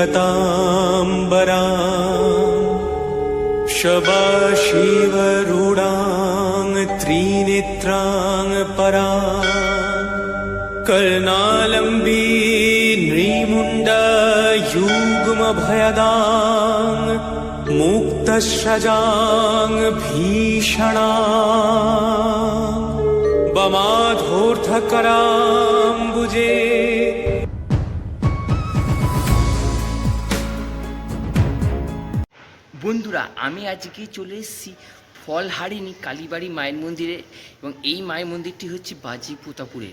गताम्बरा म्बरा शबशिवरूडाङ्गत्रिनेत्राङ् परा कर्णालम्बी नृमुण्डयुग्मभयदाङ् युग्म भीषणा बमाधोर्थकराम्बुजे বন্ধুরা, আমি আজকে চলে এসেছি ফলহারিণী কালীবাড়ি মায়ের মন্দিরে এবং এই মায়ের মন্দিরটি হচ্ছে বাজি পোতাপুরে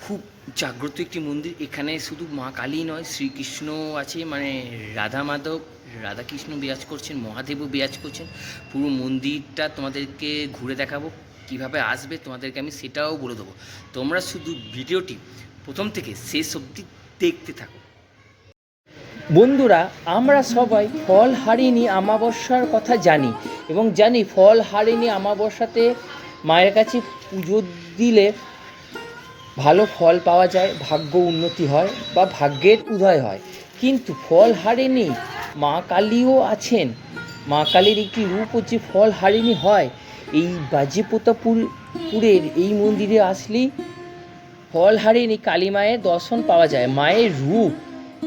খুব জাগ্রত একটি মন্দির। এখানে শুধু মা কালী নয়, শ্রীকৃষ্ণ আছে মানে রাধা মাধব, রাধাকৃষ্ণ বিরাজ করছেন, মহাদেবও বিরাজ করছেন। পুরো মন্দিরটা তোমাদেরকে ঘুরে দেখাবো, কীভাবে আসবে তোমাদেরকে আমি সেটাও বলে দেবো। তোমরা শুধু ভিডিওটি প্রথম থেকে শেষ অবধি দেখতে থাকো। বন্ধুরা, আমরা সবাই ফল হারিনি আমাবস্যার কথা জানি এবং জানি ফল হারিনি আমাবস্যাতে মায়ের কাছে পুজো দিলে ভালো ফল পাওয়া যায়, ভাগ্য উন্নতি হয় বা ভাগ্যের উদয় হয়। কিন্তু ফল হারিনি, মা কালীও আছেন। মা কালীর একটি রূপ হচ্ছে ফল হারিনি হয়। এই বাজিপোতাপুর পুরের এই মন্দিরে আসলেই ফল হারিনি কালী মায়ের দর্শন পাওয়া যায়। মায়ের রূপ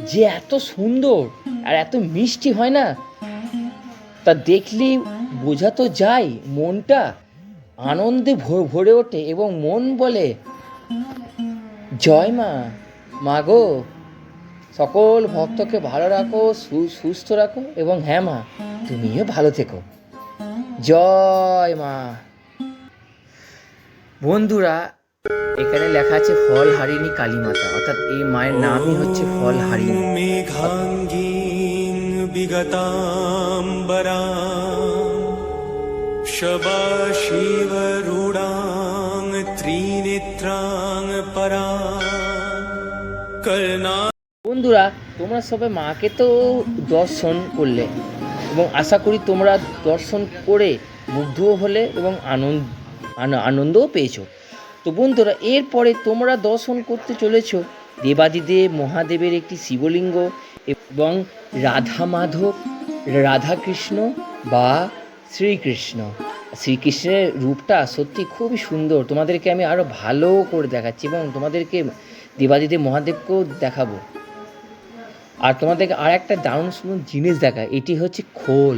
যে এত সুন্দর আর এত মিষ্টি হয় না? তা দেখলেই বোঝা তো যায় মনটা আনন্দে ভরে ওঠে এবং মন বলে, জয় মা মা গো, সকল ভক্তকে ভালো রাখো সুস্থ রাখো এবং হ্যাঁ মা, তুমিও ভালো থেকো। জয় মা। বন্ধুরা এখানে লেখা আছে ফল হারিনী কালী মাতা অর্থাৎ এই মায়ের নামই হচ্ছে ফল হারিনী বিগতাম্বরা শবা শিব রূঢ়াং ত্রিনেত্রাং পরা কলনা বন্ধুরা তোমরা সবে মাকে তো দর্শন করলে এবং আশা করি তোমরা দর্শন করে মুগ্ধও হলে এবং আনন্দ আনন্দও পেয়েছ। তো বন্ধুরা, এরপরে তোমরা দর্শন করতে চলেছ দেবাদিদেব মহাদেবের একটি শিবলিঙ্গ এবং রাধা মাধব রাধাকৃষ্ণ বা শ্রীকৃষ্ণ। শ্রীকৃষ্ণের রূপটা সত্যি খুবই সুন্দর। তোমাদেরকে আমি আরও ভালো করে দেখাচ্ছি এবং তোমাদেরকে দেবাদিদেব মহাদেবকেও দেখাবো। আর তোমাদেরকে আর একটা দারুণ সুন্দর জিনিস দেখা এটি হচ্ছে খোল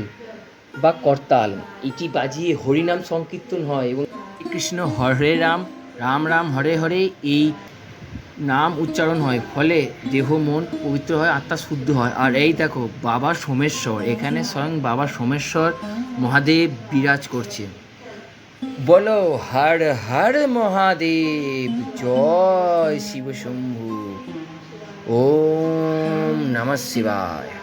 বা করতাল। এটি বাজিয়ে হরিনাম সংকীর্তন হয় এবং কৃষ্ণ হরে রাম রাম রাম, হরে হরে এই নাম উচ্চারণ হয়। ফলে দেহ, মন পবিত্র হয়, আত্মা শুদ্ধ হয়। আর এই দেখো, বাবা সোমেশ্বর। এখানে স্বয়ং বাবা সোমেশ্বর মহাদেব বিরাজ করছে। বলো, হর হর মহাদেব, জয় শিব শম্ভু। ওম নমঃ শিবায়।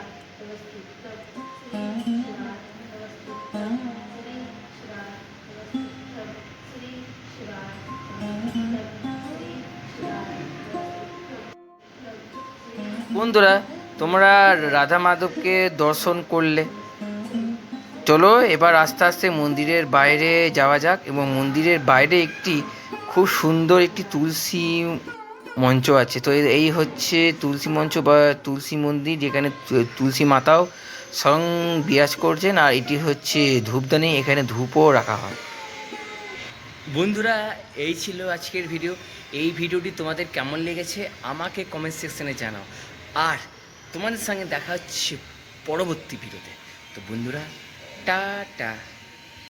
বন্ধুরা, তোমরা রাধা মাধবকে দর্শন করলে। চলো এবার আস্তে আস্তে মন্দিরের বাইরে যাওয়া যাক এবং মন্দিরের বাইরে একটি খুব সুন্দর একটি তুলসী মঞ্চ আছে। তো এই হচ্ছে তুলসী মঞ্চ বা তুলসী মন্দির যেখানে তুলসী মাতাও স্বয়ং বিরাজ করছেন আর এটি হচ্ছে ধূপদানি, এখানে ধূপও রাখা হয়। বন্ধুরা, এই ছিল আজকের ভিডিও। এই ভিডিওটি তোমাদের কেমন লেগেছে আমাকে কমেন্ট সেকশনে জানাও। আর তোমাদের সঙ্গে দেখা হচ্ছে পরবর্তী ভিডিওতে তো বন্ধুরা টাটা